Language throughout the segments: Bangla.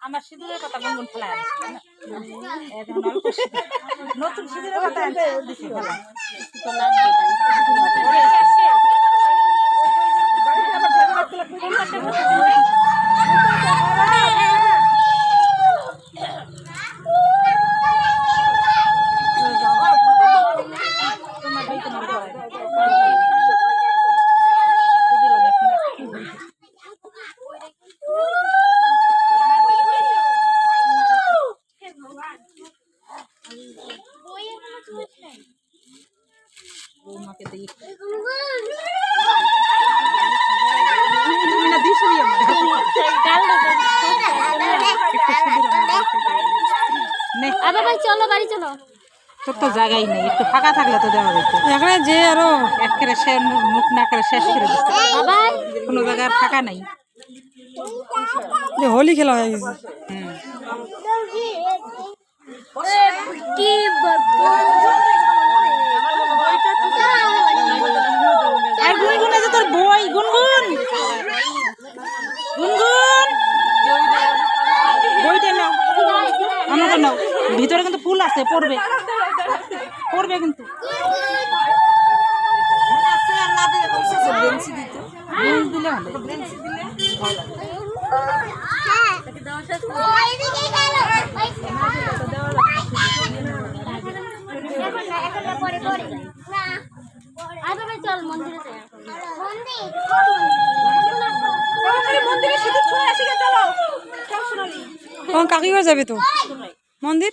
আমার সিঁদুরের কথা গুনগুন ফেলা। নতুন সিঁদুরের কথা দিই ভাই চলো বাড়ি চলো। তোর তো জায়গাই নেই একটু ফাঁকা থাকলে তো দেওয়া যেত এখানে যে আরও একেবারে সে মুখ না করে শেষ করে দিচ্ছে কোনো জায়গায় ফাঁকা নাই। যে হোলি খেলা হয়ে গেছে। হুম কি আর গুনগুন আছে তোর বই গুনগুন গুনগুন বইটা নাও আমাকে নাও ভিতরে কিন্তু ফুল আছে পড়বে। পড়বে কিন্তু। চল মন্দিরে কাকি করে যাবে তো? মন্দির?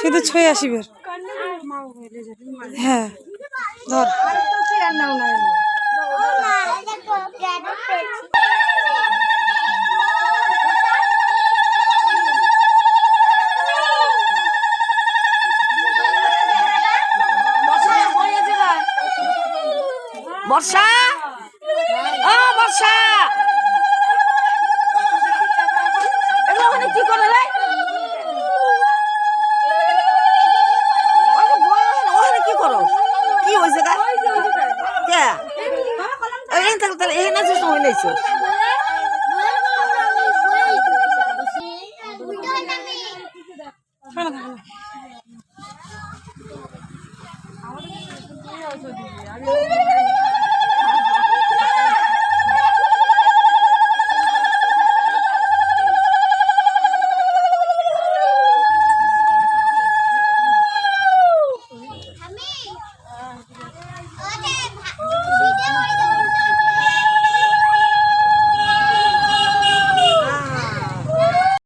শুধু ছয় হ্যাঁ বর্ষা? 我来了我来了了